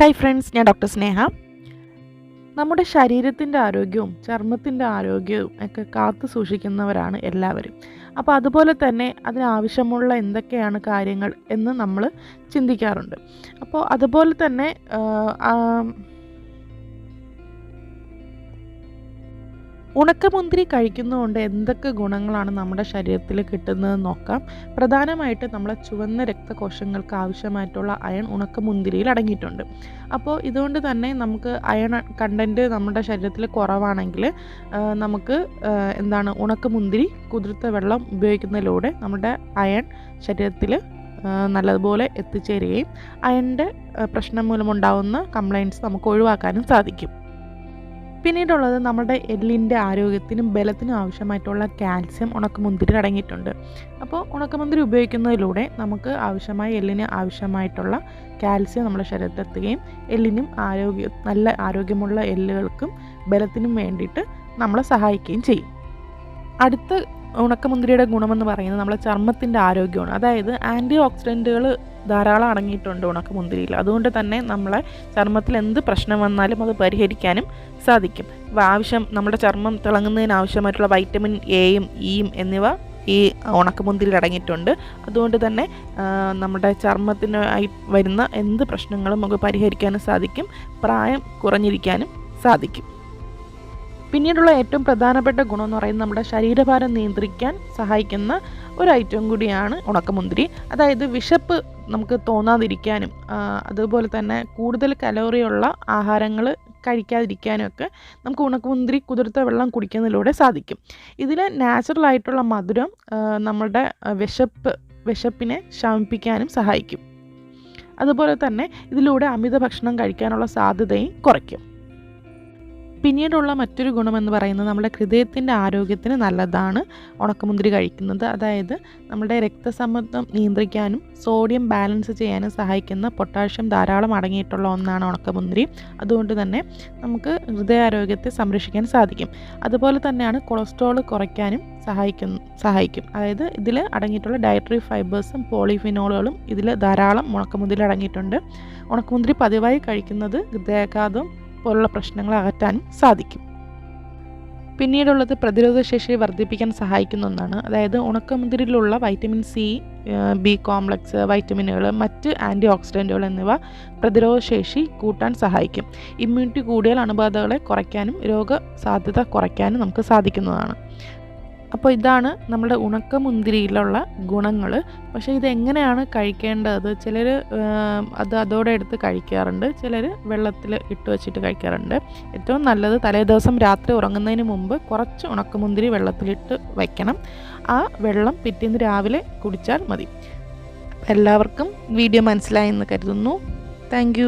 Hi friends ഞാൻ doctor Sneha. നമ്മുടെ ശരീരത്തിന്റെ ആരോഗ്യവും ചർമ്മത്തിന്റെ ആരോഗ്യവും ഒക്കെ കാത്തു സൂക്ഷിക്കുന്നവരാണ് എല്ലാവരും. അപ്പോൾ അതുപോലെ തന്നെ അതിനാവശ്യമുള്ള എന്തൊക്കെയാണ് കാര്യങ്ങൾ എന്ന് നമ്മൾ ചിന്തിക്കാറുണ്ട്. അപ്പോൾ അതുപോലെ തന്നെ ഉണക്കമുന്തിരി കഴിക്കുന്നതുകൊണ്ട് എന്തൊക്കെ ഗുണങ്ങളാണ് നമ്മുടെ ശരീരത്തിൽ കിട്ടുന്നത് നോക്കാം. പ്രധാനമായിട്ട് നമ്മളെ ചുവന്ന രക്തകോശങ്ങൾക്ക് ആവശ്യമായിട്ടുള്ള അയൺ ഉണക്കമുന്തിരിയിൽ അടങ്ങിയിട്ടുണ്ട്. അപ്പോൾ ഇതുകൊണ്ട് തന്നെ നമുക്ക് അയൺ കണ്ടന്റ് നമ്മുടെ ശരീരത്തിൽ കുറവാണെങ്കിൽ നമുക്ക് എന്താണ് ഉണക്കമുന്തിരി കുതിർത്ത വെള്ളം ഉപയോഗിക്കുന്നതിലൂടെ നമ്മുടെ അയൺ ശരീരത്തിൽ നല്ലതുപോലെ എത്തിച്ചേരുകയും അയണിന്റെ പ്രശ്നം മൂലമുണ്ടാകുന്ന കംപ്ലയിന്റ്സ് നമുക്ക് ഒഴിവാക്കാനും സാധിക്കും. പിന്നീടുള്ളത് നമ്മുടെ എല്ലിന്റെ ആരോഗ്യത്തിനും ബലത്തിനും ആവശ്യമായിട്ടുള്ള കാൽസ്യം ഉണക്കമുന്തിരി അടങ്ങിയിട്ടുണ്ട്. അപ്പോൾ ഉണക്കമുന്തിരി ഉപയോഗിക്കുന്നതിലൂടെ നമുക്ക് ആവശ്യമായ എല്ലിന് ആവശ്യമായിട്ടുള്ള കാൽസ്യം നമ്മുടെ ശരീരത്തിൽ എത്തുകയും എല്ലിനും ആരോഗ്യ നല്ല ആരോഗ്യമുള്ള എല്ലുകൾക്കും ബലത്തിനും വേണ്ടിയിട്ട് നമ്മളെ സഹായിക്കുകയും ചെയ്യും. അടുത്ത ഉണക്കമുന്തിരിയുടെ ഗുണമെന്ന് പറയുന്നത് നമ്മളെ ചർമ്മത്തിന്റെ ആരോഗ്യമാണ്. അതായത് ആന്റി ഓക്സിഡന്റുകൾ ധാരാളം അടങ്ങിയിട്ടുണ്ട് ഉണക്കമുന്തിരിയിൽ. അതുകൊണ്ട് തന്നെ നമ്മളെ ചർമ്മത്തിൽ എന്ത് പ്രശ്നം വന്നാലും അത് പരിഹരിക്കാനും സാധിക്കും. അപ്പോൾ ആവശ്യം നമ്മുടെ ചർമ്മം തിളങ്ങുന്നതിന് ആവശ്യമായിട്ടുള്ള വൈറ്റമിൻ എയും ഇയും എന്നിവ ഈ ഉണക്കമുന്തിരിയിൽ അടങ്ങിയിട്ടുണ്ട്. അതുകൊണ്ട് തന്നെ നമ്മുടെ ചർമ്മത്തിനായി വരുന്ന എന്ത് പ്രശ്നങ്ങളും നമുക്ക് പരിഹരിക്കാനും സാധിക്കും. പ്രായം കുറഞ്ഞിരിക്കാനും സാധിക്കും. പിന്നീടുള്ള ഏറ്റവും പ്രധാനപ്പെട്ട ഗുണം എന്ന് പറയുന്നത് നമ്മുടെ ശരീരഭാരം നിയന്ത്രിക്കാൻ സഹായിക്കുന്ന ഒരു ഐറ്റം കൂടിയാണ് ഉണക്കമുന്തിരി. അതായത് വിശപ്പ് നമുക്ക് തോന്നാതിരിക്കാനും അതുപോലെ തന്നെ കൂടുതൽ കലോറിയുള്ള ആഹാരങ്ങൾ കഴിക്കാതിരിക്കാനും ഒക്കെ നമുക്ക് ഉണക്കമുന്തിരി കുതിർത്ത വെള്ളം കുടിക്കുന്നതിലൂടെ സാധിക്കും. ഇതിൽ നാച്ചുറലായിട്ടുള്ള മധുരം നമ്മുടെ വിശപ്പ് വിശപ്പിനെ ശമിപ്പിക്കാനും സഹായിക്കും. അതുപോലെ തന്നെ ഇതിലൂടെ അമിത ഭക്ഷണം കഴിക്കാനുള്ള സാധ്യതയും കുറയ്ക്കും. പിന്നീടുള്ള മറ്റൊരു ഗുണമെന്ന് പറയുന്നത് നമ്മുടെ ഹൃദയത്തിന്റെ ആരോഗ്യത്തിന് നല്ലതാണ് ഉണക്കമുന്തിരി കഴിക്കുന്നത്. അതായത് നമ്മുടെ രക്തസമ്മർദ്ദം നിയന്ത്രിക്കാനും സോഡിയം ബാലൻസ് ചെയ്യാനും സഹായിക്കുന്ന പൊട്ടാഷ്യം ധാരാളം അടങ്ങിയിട്ടുള്ള ഒന്നാണ് ഉണക്കമുന്തിരി. അതുകൊണ്ട് തന്നെ നമുക്ക് ഹൃദയാരോഗ്യത്തെ സംരക്ഷിക്കാൻ സാധിക്കും. അതുപോലെ തന്നെയാണ് കൊളസ്ട്രോൾ കുറയ്ക്കാനും സഹായിക്കും സഹായിക്കും. അതായത് ഇതിൽ അടങ്ങിയിട്ടുള്ള ഡയറ്ററി ഫൈബേഴ്സും പോളിഫിനോളുകളും ഇതിൽ ധാരാളം ഉണക്കമുന്തിരി അടങ്ങിയിട്ടുണ്ട്. ഉണക്കമുന്തിരി പതിവായി കഴിക്കുന്നത് ഹൃദയാഘാതം പോലുള്ള പ്രശ്നങ്ങൾ അകറ്റാനും സാധിക്കും. പിന്നീടുള്ളത് പ്രതിരോധശേഷി വർദ്ധിപ്പിക്കാൻ സഹായിക്കുന്ന ഒന്നാണ്. അതായത് ഉണക്കമുതിരിലുള്ള വൈറ്റമിൻ സി ബി കോംപ്ലക്സ് വൈറ്റമിനുകൾ മറ്റ് ആന്റി ഓക്സിഡന്റുകൾ എന്നിവ പ്രതിരോധശേഷി കൂട്ടാൻ സഹായിക്കും. ഇമ്മ്യൂണിറ്റി കൂടിയാൽ അണുബാധകളെ കുറയ്ക്കാനും രോഗസാധ്യത കുറയ്ക്കാനും നമുക്ക് സാധിക്കുന്നതാണ്. അപ്പോൾ ഇതാണ് നമ്മുടെ ഉണക്കമുന്തിരിയിലുള്ള ഗുണങ്ങൾ. പക്ഷേ ഇതെങ്ങനെയാണ് കഴിക്കേണ്ടത്? ചിലർ അത് അതോടെ എടുത്ത് കഴിക്കാറുണ്ട്. ചിലർ വെള്ളത്തിൽ ഇട്ട് വെച്ചിട്ട് കഴിക്കാറുണ്ട്. ഏറ്റവും നല്ലത് തലേ ദിവസം രാത്രി ഉറങ്ങുന്നതിന് മുമ്പ് കുറച്ച് ഉണക്കമുന്തിരി വെള്ളത്തിലിട്ട് വയ്ക്കണം ആ വെള്ളം പിറ്റേന്ന് രാവിലെ കുടിച്ചാൽ മതി. എല്ലാവർക്കും വീഡിയോ മനസ്സിലായി എന്ന് കരുതുന്നു. താങ്ക്